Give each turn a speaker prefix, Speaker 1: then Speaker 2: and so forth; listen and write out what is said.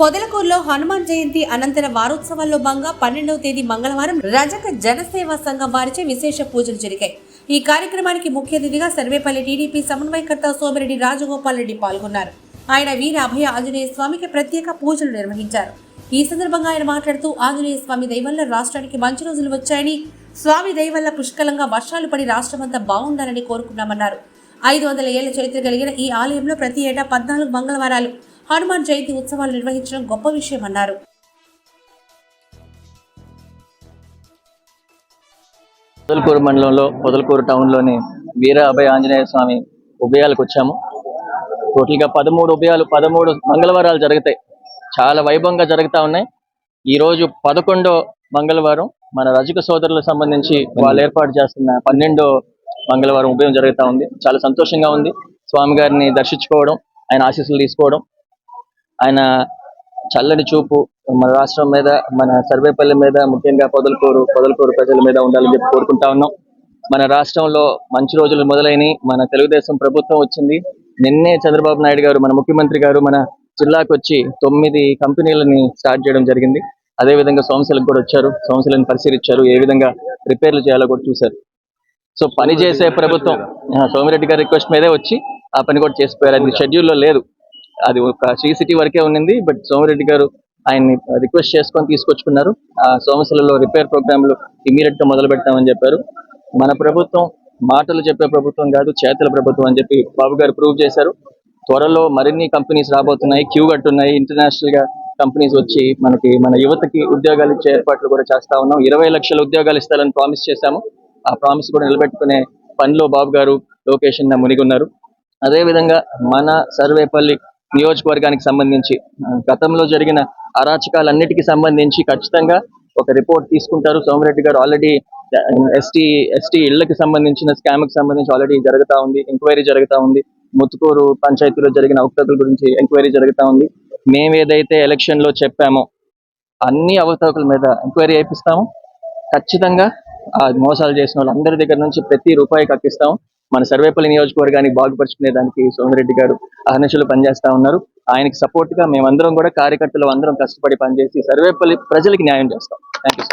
Speaker 1: పొదలకూరులో హనుమాన్ జయంతి అనంతర వారోత్సవాల్లో భాగంగా పన్నెండవ తేదీ మంగళవారం రజక జనసేవా సంఘం వారిచే విశేష పూజలు జరిగాయి. ఈ కార్యక్రమానికి ముఖ్య అతిథిగా సర్వేపల్లి టీడీపీ సమన్వయకర్త సోమిరెడ్డి రాజగోపాల్ రెడ్డి పాల్గొన్నారు. ఆయన వీర అభయ ఆంజనేయ స్వామికి ప్రత్యేక పూజలు నిర్వహించారు. ఈ సందర్భంగా ఆయన మాట్లాడుతూ ఆంజనేయ స్వామి దయవల్ల రాష్ట్రానికి మంచి రోజులు వచ్చాయని స్వామి దయవల్ల పుష్కలంగా వర్షాలు పడి రాష్ట్రమంతా బాగుండాలని కోరుకున్నామన్నారు. ఐదు వందల ఏళ్ళ చరిత్ర కలిగిన ఈ ఆలయంలో ప్రతి ఏటా పద్నాలుగు మంగళవారాలు హనుమాన్ జయంతి ఉత్సవాలు నిర్వహించడం గొప్ప విషయమన్నారు.
Speaker 2: పొదలకూరు మండలంలో పొదలకూరు టౌన్లోని వీర అభయ ఆంజనేయ స్వామి ఉభయాలకు వచ్చాము. టోటల్గా పదమూడు ఉభయాలు పదమూడు మంగళవారాలు జరుగుతాయి చాలా వైభవంగా జరుగుతూ ఉన్నాయి. ఈ రోజు పదకొండో మంగళవారం మన రజక సోదరులకు సంబంధించి వాళ్ళు ఏర్పాటు చేస్తున్న పన్నెండో మంగళవారం ఉభయం జరుగుతూ ఉంది. చాలా సంతోషంగా ఉంది. స్వామి గారిని దర్శించుకోవడం ఆయన ఆశీస్సులు తీసుకోవడం ఆయన చల్లని చూపు మన రాష్ట్రం మీద మన సర్వేపల్లి మీద ముఖ్యంగా పొదలకూరు పొదలకూరు ప్రజల మీద ఉండాలని చెప్పి కోరుకుంటా ఉన్నాం. మన రాష్ట్రంలో మంచి రోజులు మొదలైనవి మన తెలుగుదేశం ప్రభుత్వం వచ్చింది. నిన్నే చంద్రబాబు నాయుడు గారు మన ముఖ్యమంత్రి గారు మన జిల్లాకు వచ్చి తొమ్మిది కంపెనీలని స్టార్ట్ చేయడం జరిగింది. అదే విధంగా కూడా వచ్చారు. సోమశలను పరిశీలించారు. ఏ విధంగా రిపేర్లు చేయాలో కూడా చూశారు. సో పని చేసే ప్రభుత్వం సోమిరెడ్డి గారి రిక్వెస్ట్ మీదే వచ్చి ఆ పని కూడా చేసిపోయారు. అది షెడ్యూల్లో లేదు. అది ఒక శ్రీ సిటీ వరకే ఉండింది బట్ సోమిరెడ్డి గారు ఆయన్ని రిక్వెస్ట్ చేసుకొని తీసుకొచ్చుకున్నారు. ఆ సోమశిలలో రిపేర్ ప్రోగ్రాంలు ఇమీడియట్గా మొదలు పెడతామని చెప్పారు. మన ప్రభుత్వం మాటలు చెప్పే ప్రభుత్వం కాదు చేతుల ప్రభుత్వం అని చెప్పి బాబు గారు ప్రూవ్ చేశారు. త్వరలో మరిన్ని కంపెనీస్ రాబోతున్నాయి క్యూ కట్టున్నాయి. ఇంటర్నేషనల్గా కంపెనీస్ వచ్చి మనకి మన యువతకి ఉద్యోగాలు ఇచ్చే ఏర్పాట్లు కూడా చేస్తా ఉన్నాం. ఇరవై లక్షల ఉద్యోగాలు ఇస్తారని ప్రామిస్ చేశాము. ఆ ప్రామిస్ కూడా నిలబెట్టుకునే పనిలో బాబు గారు లొకేషన్ మునిగి ఉన్నారు అదే విధంగా మన సర్వేపల్లి నియోజకవర్గానికి సంబంధించి గతంలో జరిగిన అరాచకాలన్నిటికీ సంబంధించి ఖచ్చితంగా ఒక రిపోర్ట్ తీసుకుంటారు. సోమిరెడ్డి గారు ఆల్రెడీ ఎస్టీ ఎస్టీ ఇళ్ళకి సంబంధించిన స్కామ్కి సంబంధించి ఆల్రెడీ జరుగుతా ఉంది ఎంక్వైరీ జరుగుతా ఉంది. ముత్తుకూరు పంచాయతీలో జరిగిన అవకతల గురించి ఎంక్వైరీ జరుగుతా ఉంది. మేము ఏదైతే ఎలక్షన్లో చెప్పామో అన్ని అవకతవకల మీద ఎంక్వైరీ అయిపిస్తాము ఖచ్చితంగా ఆ మోసాలు చేసిన వాళ్ళందరి దగ్గర నుంచి ప్రతి రూపాయి కక్కిస్తాం మన సర్వేపల్లి నియోజకవర్గాన్ని బాగుపరుచుకునే దానికి సోమిరెడ్డి గారు అహర్నిశలు పనిచేస్తా ఉన్నారు. ఆయనకి సపోర్ట్గా మేమందరం కూడా కార్యకర్తలు అందరం కష్టపడి పనిచేసి సర్వేపల్లి ప్రజలకి న్యాయం చేస్తాం. Thank you